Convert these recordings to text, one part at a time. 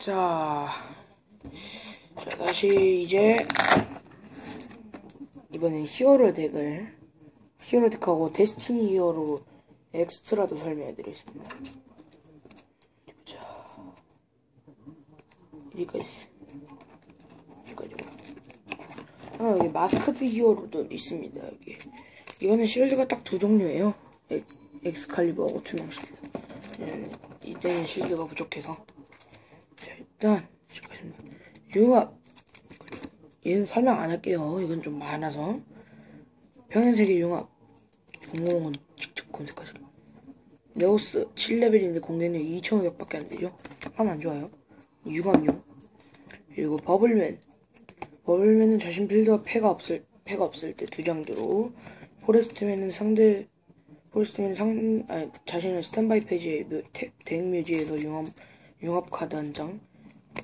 자, 자 다시 이제 이번엔 히어로 덱을 히어로 덱하고 데스티니 히어로 엑스트라도 설명해드리겠습니다. 자, 여기까지 여기까지. 아 여기 마스커트 히어로도 있습니다. 여기 이거는 실드가 딱 두 종류예요. 엑, 엑스칼리버하고 투명실드. 예, 이때는 실드가 부족해서. 자, 일단, 시작하겠습니다. 융합. 얘는 설명 안 할게요. 이건 좀 많아서. 평행세계 융합. 공공은 직접 검색하세요. 네오스 7레벨인데 공대는 2,500밖에 안 되죠? 하면 안 좋아요. 융합용. 그리고 버블맨. 버블맨은 자신 빌드와 패가 없을, 패가 없을 때 두장 들어. 포레스트맨은 상대, 포레스트맨은 상, 아니, 자신의 스탠바이 페이지에 덱 묘지에서 융합, 융합 카드 한 장.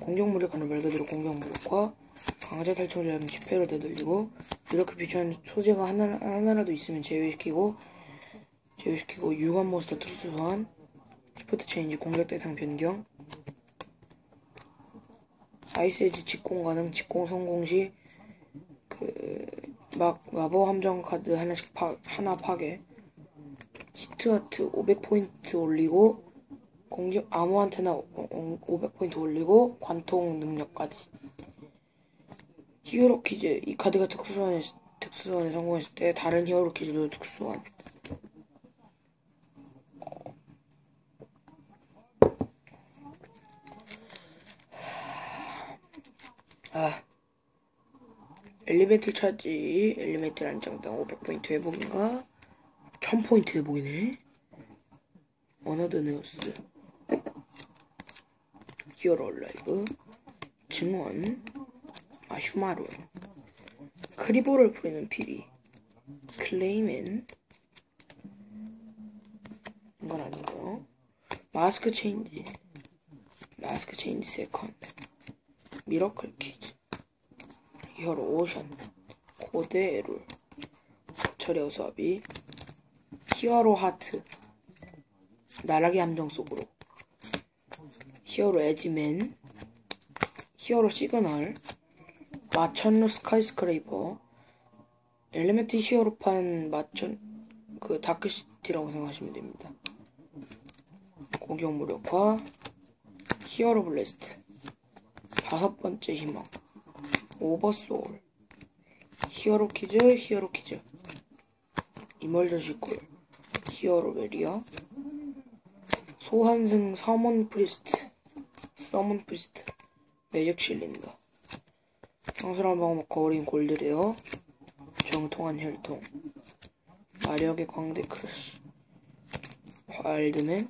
공격 무력하는 말 그대로 공격 무력과 강자 탈출을 하면 10회로 되돌리고 이렇게 비추하는 소재가 하나, 하나라도 있으면 제외시키고 제외시키고 융합 몬스터 특수 소환 스포트 체인지 공격 대상 변경 아이스 에지 직공 가능 직공 성공 시 그 막 마법 함정 카드 하나씩 파, 하나 파괴 히트 하트 500포인트 올리고 공격 아무한테나 500포인트 올리고 관통 능력까지. 히어로 퀴즈 이 카드가 특수소환에 특수소환에 성공했을 때 다른 히어로 퀴즈도 특수소환 아. 엘리멘트 차지 엘리멘트 란장당 500포인트 회복인가? 1000포인트 회복이네. 원어드 네오스 히어로 얼라이브 증원. 아 휴마루 크리보를 부리는 피리. 클레이맨. 이건 아니고요. 마스크 체인지. 마스크 체인지 세컨드 미러클 키즈. 히어로 오션. 고대 에룰. 철의 어사비 히어로 하트. 나락의 함정 속으로 히어로 에지맨 히어로 시그널 마천루 스카이스크레이퍼 엘리멘트 히어로판 마천 그 다크시티라고 생각하시면 됩니다. 공격 무력화 히어로 블래스트 다섯 번째 희망 오버소울 히어로 퀴즈 히어로 퀴즈 이멀전시골 히어로 베리어 소환승 서먼 프리스트 서먼 프리스트 매직 실린더 청술한 방어 거울인 골드레어 정통한 혈통. 마력의 광대 크러쉬. 와일드맨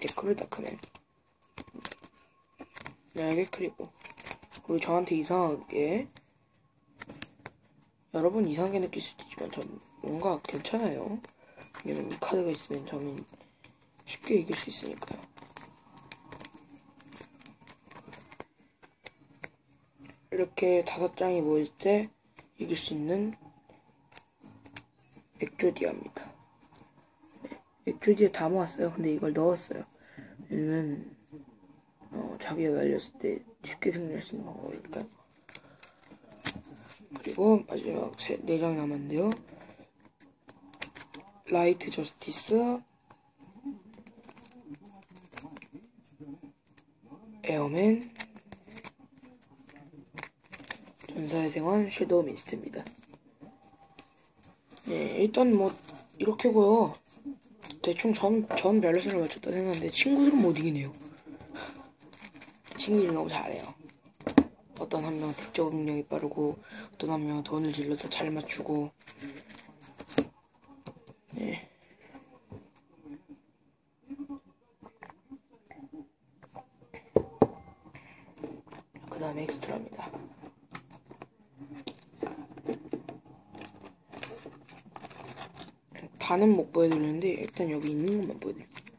에크르 다크맨. 날개 크리고. 그리고 저한테 이상하게 여러분 이상하게 느낄 수도 있지만 전 뭔가 괜찮아요. 왜냐면 이 카드가 있으면 저는 쉽게 이길 수 있으니까요 이렇게 다섯 장이 모일 때 이길 수 있는 액조디아입니다. 네, 액조디아 다 모았어요. 근데 이걸 넣었어요. 왜냐면 어, 자기가 말렸을 때 쉽게 승리할 수 있는 방법이니까요 그리고 마지막 세, 4장 남았는데요. 라이트 저스티스 에어맨 전사의 생활 섀도우 미스트입니다. 네 일단 뭐 이렇게고요. 대충 전, 전 밸런스를 맞췄다 생각하는데 친구들은 못 이기네요. 친구들이 너무 잘해요. 어떤 한 명은 특적 능력이 빠르고 어떤 한 명은 돈을 질러서 잘 맞추고. 네. 그 다음에 엑스트라입니다 다는 못 보여드리는데 일단 여기 있는 것만 보여드릴게요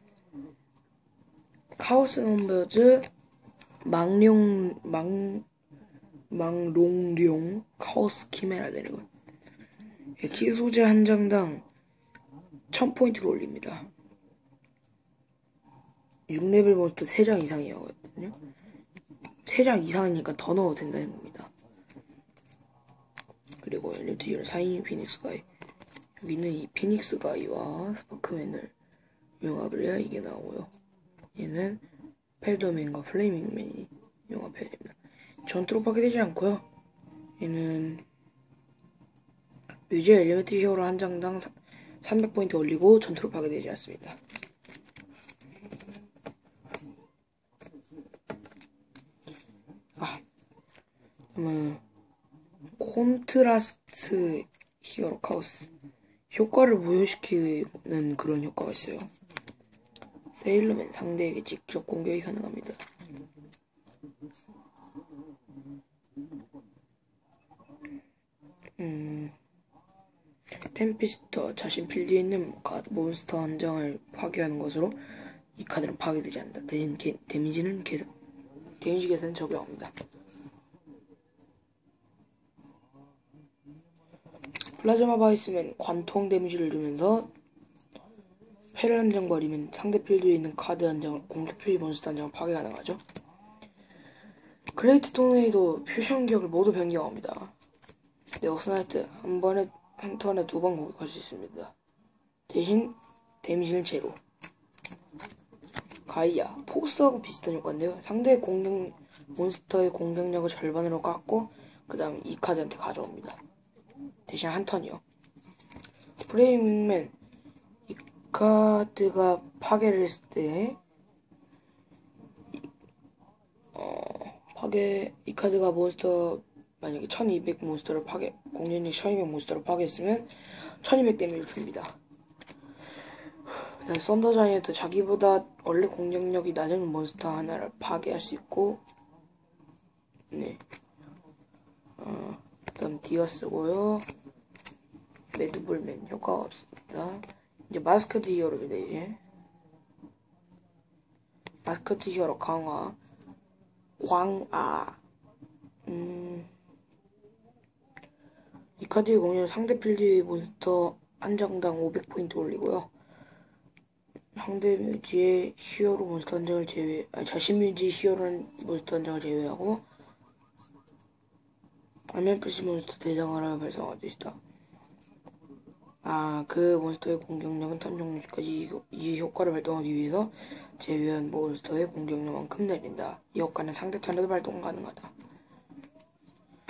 카오스 넘버즈 망룡 망 망롱룡 카오스 키메라 되는 거. 키 소재 한 장당 1000포인트를 올립니다. 6레벨 몬스터 3장 이상이거든요. 3장 이상이니까 더 넣어도 된다는 겁니다. 그리고 엘리트 히어로 4인용 피닉스 가이 여기 있는 이 피닉스 가이와 스파크맨을 융합을 해야 이게 나오고요. 얘는 패더맨과 플레이밍맨이 융합해야 됩니다. 전투로 파괴되지 않고요. 얘는 뮤지 엘리베이터 히어로 한 장당 300포인트 올리고 전투로 파괴되지 않습니다. 아, 그러면 콘트라스트 히어로 카오스 효과를 부여시키는 그런 효과가 있어요. 세일러맨 상대에게 직접 공격이 가능합니다. 음, 템피스터 자신 필드에 있는 카- 몬스터 한 장을 파괴하는 것으로 이 카드는 파괴되지 않는다. 대신 게- 데미지는 계산, 데미지 계산 적용합니다. 플라즈마 바이스는 관통 데미지를 주면서 패를 한 장 버리면 상대 필드에 있는 카드 한 장을 공격 표시 몬스터 한 장을 파괴 가능하죠. 그레이트 토네이도 퓨션 기억을 모두 변경합니다. 네오스나이트 한 번에 한 턴에 두 번 공격할 수 있습니다. 대신 데미지는 제로. 가이아 포스하고 비슷한 효과인데요. 상대의 공격 몬스터의 공격력을 절반으로 깎고 그 다음 이 카드한테 가져옵니다. 대신 한 턴이요. 프레이밍맨 이 카드가 파괴를 했을 때 어, 파괴 이 카드가 몬스터 만약에 1200 몬스터를 파괴 공격력 1200 몬스터를 파괴했으면 1200 데미지를 줍니다. 그다음 썬더 자이언트 자기보다 원래 공격력이 낮은 몬스터 하나를 파괴할 수 있고 네. 어, 그다음 디어스고요. 매드볼맨 효과가 없습니다. 이제 마스크드 히어로입니다 이제 마스크드 히어로 강화 광아 음, 이 카드의 공연 상대 필드 몬스터 한 장당 500포인트 올리고요. 상대 뮤지의 히어로 몬스터 한 장을 제외, 아니 자신 뮤지 히어로 몬스터 한 장을 제외하고 MFC 몬스터 대장하라 발성할 수 있다. 아, 그 몬스터의 공격력은 턴 종료까지 이, 효과를 발동하기 위해서 제외한 몬스터의 공격력만큼 내린다. 이 효과는 상대 턴에도 발동 가능하다.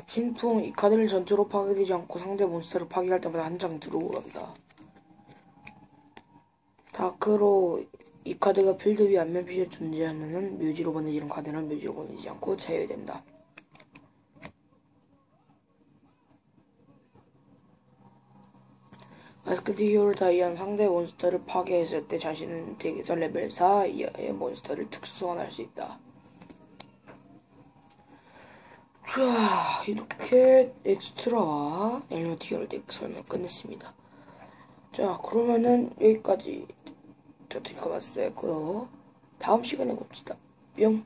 신풍 이 카드를 전투로 파괴되지 않고 상대 몬스터를 파괴할 때마다 한 장 들어오란다. 다크로 이 카드가 필드 위 안면 피시에 존재하는 한 묘지로 보내지는 카드는 묘지로 보내지 않고 제외된다. 마스크드 히어로 다이안 상대 몬스터를 파괴했을 때 자신은 덱에서 레벨 4 이하의 몬스터를 특수 소환할 수 있다. 자, 이렇게 엑스트라와 히어로 덱 설명 끝냈습니다. 자, 그러면은 여기까지 저트리커마스였고요. 다음 시간에 봅시다. 뿅.